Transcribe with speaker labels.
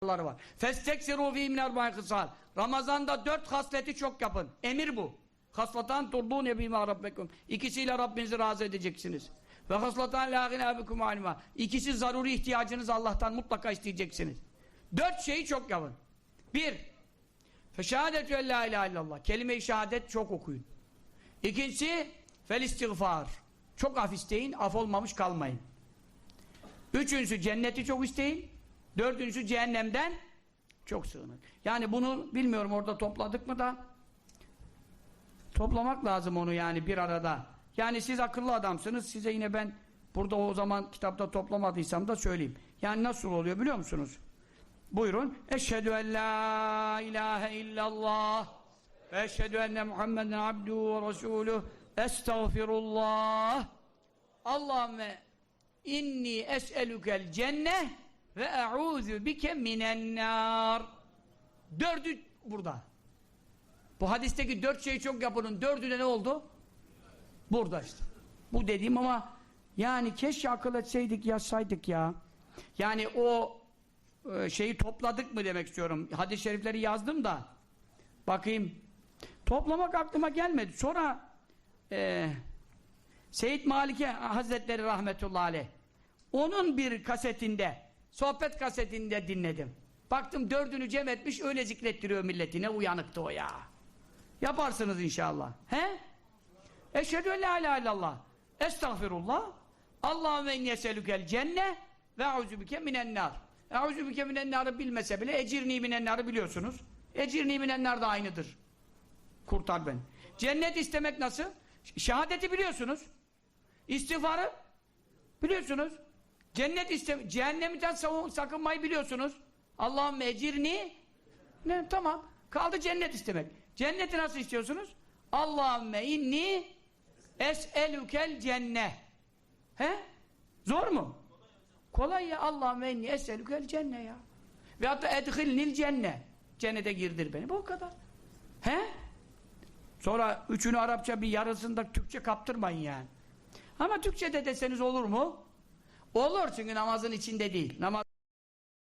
Speaker 1: kuralları var. Festeksiru fî min erba'in kısal. Ramazanda dört hasleti çok yapın. Emir bu. Haslatan turbûne bîmâ rabbekum. İkisiyle Rabbinizi razı edeceksiniz. Ve haslatan lâ gînâ bikum alima. İkisi zaruri ihtiyacınız Allah'tan mutlaka isteyeceksiniz. Dört şeyi çok yapın. Bir, feşâdetü en lâ ilâhe illallah. Kelime-i şehadet çok okuyun. İkincisi, fel istiğfar. Çok af isteyin, af olmamış kalmayın. Üçüncüsü cenneti çok isteyin. Dördüncüsü cehennemden çok sığının. Yani bunu bilmiyorum orada topladık mı da toplamak lazım onu yani bir arada. Yani siz akıllı adamsınız. Size yine ben burada o zaman kitapta toplamadıysam da söyleyeyim. Yani nasıl oluyor biliyor musunuz? Buyurun. Eşhedü en la ilahe illallah ve eşhedü enne Muhammeden abduhu ve resuluh estağfirullah Allahümme inni es'elukel cenneh ve e'ûzü bike minen nar dördü burada. Bu hadisteki dört şeyi çok yapının. Dördü de ne oldu? burada işte. Bu dediğim ama yani keşke akıl etseydik yazsaydık ya. Yani o e, şeyi topladık mı demek istiyorum. Hadis-i şerifleri yazdım da. Bakayım. Toplamak aklıma gelmedi. Sonra eee Seyyid Malike Hazretleri rahmetullahi aleyh onun bir kasetinde sohbet kasetinde dinledim. Baktım dördünü cem etmiş öyle zikrettiriyor milleti ne uyanıktı o ya. Yaparsınız inşallah. He? Eşhedü en la ilahe illallah. Estağfirullah. Allahümme inni eselükel cenne ve euzubike minen nar euzubike minen narı bilmese bile ecirni minen narı biliyorsunuz. Ecirni minen nar da aynıdır. Kurtar beni. Cennet istemek nasıl? Şehadeti biliyorsunuz. İstiğfarı biliyorsunuz. Cennet iste cehennemden sakınmayı biliyorsunuz. Allah'ım mecirni ne tamam. Kaldı cennet istemek. Cenneti nasıl istiyorsunuz? Allahümme inni es'elukel cenne. He? Zor mu? Kolay ya. Allahümme inni es'elukel cenne ya. Ve hatta edhilnil cenne. Cennete girdir beni. Bu kadar. He? Sonra üçünü Arapça bir yarısını da Türkçe kaptırmayın yani. Ama Türkçe'de deseniz olur mu? Olur çünkü namazın içinde değil. Namaz